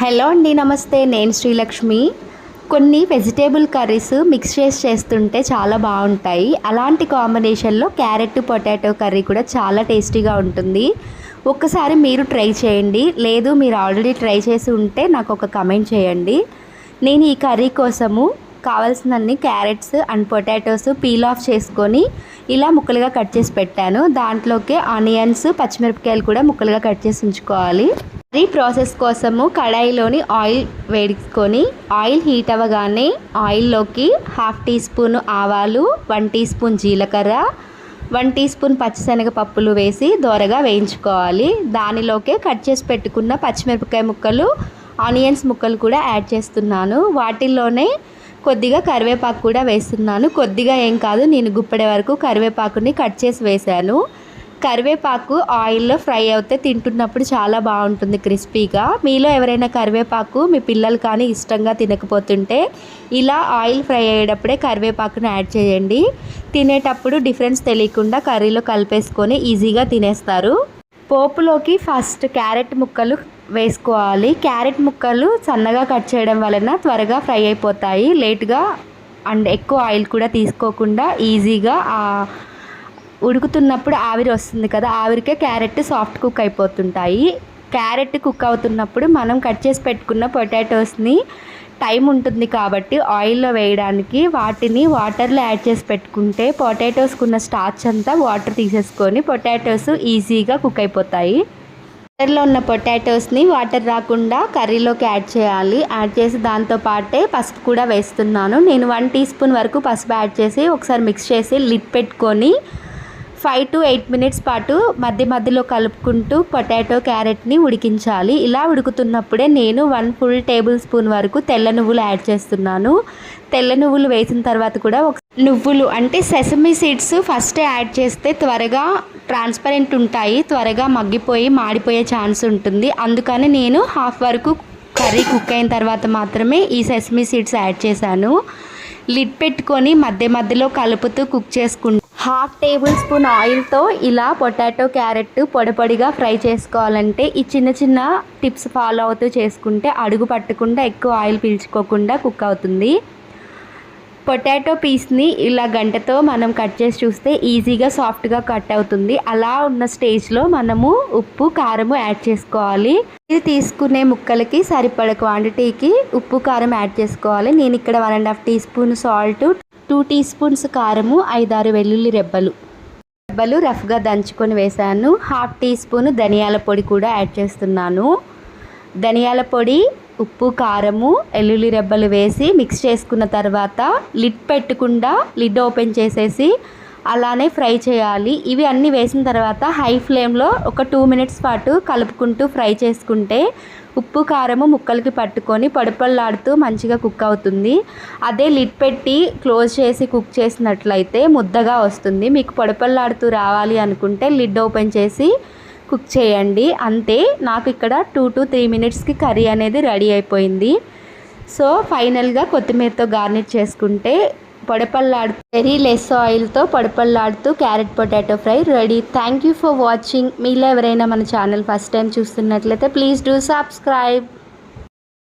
Hello అండి నమస్తే. నేను శ్రీలక్ష్మి. కొన్ని వెజిటేబుల్ కర్రీస్ మిక్స్ చేసి చేస్తుంటే చాలా బాగుంటాయి. అలాంటి కాంబినేషన్లో క్యారెట్ పొటాటో కర్రీ కూడా చాలా టేస్టీగా ఉంటుంది. ఒక్కసారి మీరు ట్రై చేయండి. లేదు మీరు ఆల్రెడీ ట్రై చేసి ఉంటే నాకు ఒక కమెంట్ చేయండి. నేను ఈ కర్రీ కోసము కావాల్సినన్ని carrots and potatoes peel off చేసుకొని ఇలా ముక్కలుగా కట్ చేసి పెట్టాను. దాంట్లోకి ఆనియన్స్ పచ్చిమిరపకాయలు కూడా ముక్కలుగా కట్ చేసి ఉంచుకోవాలి. ఈ ప్రాసెస్ కోసము కడాయిలోని ఆయిల్ వేడుకొని ఆయిల్ హీట్ అవ్వగానే ఆయిల్లోకి హాఫ్ టీ స్పూన్ ఆవాలు వన్ టీ స్పూన్ జీలకర్ర వన్ టీ స్పూన్ పచ్చిశనగపప్పులు వేసి దోరగా వేయించుకోవాలి. దానిలోకే కట్ చేసి పెట్టుకున్న పచ్చిమిరపకాయ ముక్కలు ఆనియన్స్ ముక్కలు కూడా యాడ్ చేస్తున్నాను. వాటిల్లోనే కొద్దిగా కరివేపాకు కూడా వేస్తున్నాను. కొద్దిగా ఏం కాదు నేను గుప్పడే వరకు కరివేపాకుని కట్ చేసి వేశాను. కరివేపాకు ఆయిల్లో ఫ్రై అవుతే తింటున్నప్పుడు చాలా బాగుంటుంది క్రిస్పీగా. మీలో ఎవరైనా కరివేపాకు మీ పిల్లలు కానీ ఇష్టంగా తినకపోతుంటే ఇలా ఆయిల్ ఫ్రై అయ్యేటప్పుడే కరివేపాకును యాడ్ చేయండి. తినేటప్పుడు డిఫరెన్స్ తెలియకుండా కర్రీలో కలిపేసుకొని ఈజీగా తినేస్తారు. పోపులోకి ఫస్ట్ క్యారెట్ ముక్కలు వేసుకోవాలి. క్యారెట్ ముక్కలు సన్నగా కట్ చేయడం వలన త్వరగా ఫ్రై అయిపోతాయి. లేట్గా అండ్ ఎక్కువ ఆయిల్ కూడా తీసుకోకుండా ఈజీగా ఉడుకుతున్నప్పుడు ఆవిరి వస్తుంది కదా ఆవిరికే క్యారెట్ సాఫ్ట్ కుక్ అయిపోతుంటాయి. క్యారెట్ కుక్ అవుతున్నప్పుడు మనం కట్ చేసి పెట్టుకున్న పొటాటోస్ని టైం ఉంటుంది కాబట్టి ఆయిల్లో వేయడానికి వాటిని వాటర్లో యాడ్ చేసి పెట్టుకుంటే పొటాటోస్కున్న స్టార్చ్ అంతా వాటర్ తీసేసుకొని పొటాటోస్ ఈజీగా కుక్ అయిపోతాయి. వాటర్లో ఉన్న పొటాటోస్ని వాటర్ రాకుండా కర్రీలోకి యాడ్ చేయాలి. యాడ్ చేసి దాంతో పాటే పసుపు కూడా వేస్తున్నాను. నేను వన్ టీ స్పూన్ వరకు పసుపు యాడ్ చేసి ఒకసారి మిక్స్ చేసి లిడ్ పెట్టుకొని ఫైవ్ టు ఎయిట్ మినిట్స్ పాటు మధ్య మధ్యలో కలుపుకుంటూ పొటాటో క్యారెట్ని ఉడికించాలి. ఇలా ఉడుకుతున్నప్పుడే నేను వన్ ఫుల్ టేబుల్ స్పూన్ వరకు తెల్ల నువ్వులు యాడ్ చేస్తున్నాను. తెల్ల నువ్వులు వేసిన తర్వాత కూడా ఒక నువ్వులు అంటే సెసమీ సీడ్స్ ఫస్ట్ యాడ్ చేస్తే త్వరగా ట్రాన్స్పరెంట్ ఉంటాయి త్వరగా మగ్గిపోయి మాడిపోయే ఛాన్స్ ఉంటుంది. అందుకని నేను హాఫ్ వరకు కర్రీ కుక్ అయిన తర్వాత మాత్రమే ఈ సెసమీ సీడ్స్ యాడ్ చేశాను. లిడ్ పెట్టుకొని మధ్య మధ్యలో కలుపుతూ కుక్ చేసుకుంటూ హాఫ్ టేబుల్ స్పూన్ ఆయిల్తో ఇలా పొటాటో క్యారెట్ పొడపొడిగా ఫ్రై చేసుకోవాలంటే ఈ చిన్న చిన్న టిప్స్ ఫాలో అవుతూ చేసుకుంటే అడుగు పట్టకుండా ఎక్కువ ఆయిల్ పీల్చుకోకుండా కుక్ అవుతుంది. పొటాటో పీస్ని ఇలా గంటతో మనం కట్ చేసి చూస్తే ఈజీగా సాఫ్ట్గా కట్ అవుతుంది. అలా ఉన్న స్టేజ్లో మనము ఉప్పు కారము యాడ్ చేసుకోవాలి. ఇది తీసుకునే ముక్కలకి సరిపడ క్వాంటిటీకి ఉప్పు కారం యాడ్ చేసుకోవాలి. నేను ఇక్కడ one and half teaspoon salt two teaspoons కారము ఐదారు వెల్లుల్లి రెబ్బలు. రెబ్బలు రఫ్గా దంచుకొని వేసాను హాఫ్ టీ స్పూన్ ధనియాల పొడి కూడా యాడ్ చేస్తున్నాను. ధనియాల పొడి ఉప్పు కారము వెల్లుల్లి రెబ్బలు వేసి మిక్స్ చేసుకున్న తర్వాత లిడ్ పెట్టకుండా లిడ్ ఓపెన్ చేసేసి అలానే ఫ్రై చేయాలి. ఇవి అన్నీ వేసిన తర్వాత హై ఫ్లేమ్లో ఒక టూ మినిట్స్ పాటు కలుపుకుంటూ ఫ్రై చేసుకుంటే ఉప్పు కారము ముక్కలకి పట్టుకొని పడుపల్లాడుతూ మంచిగా కుక్ అవుతుంది. అదే లిడ్ పెట్టి క్లోజ్ చేసి కుక్ చేసినట్లయితే ముద్దగా వస్తుంది. మీకు పొడపల్లాడుతూ రావాలి అనుకుంటే లిడ్ ఓపెన్ చేసి కుక్ చేయండి. అంతే నాకు ఇక్కడ టూ టు త్రీ మినిట్స్కి కర్రీ అనేది రెడీ అయిపోయింది. సో ఫైనల్గా కొత్తిమీరతో గార్నిష్ చేసుకుంటే పొడపల్లాడు వెరీ లెస్ ఆయిల్తో పొడపల్లాడుతూ carrot potato fry ready. Thank you for watching మీలో ఎవరైనా మన ఛానల్ ఫస్ట్ టైం చూస్తున్నట్లయితే ప్లీజ్ డూ సబ్స్క్రైబ్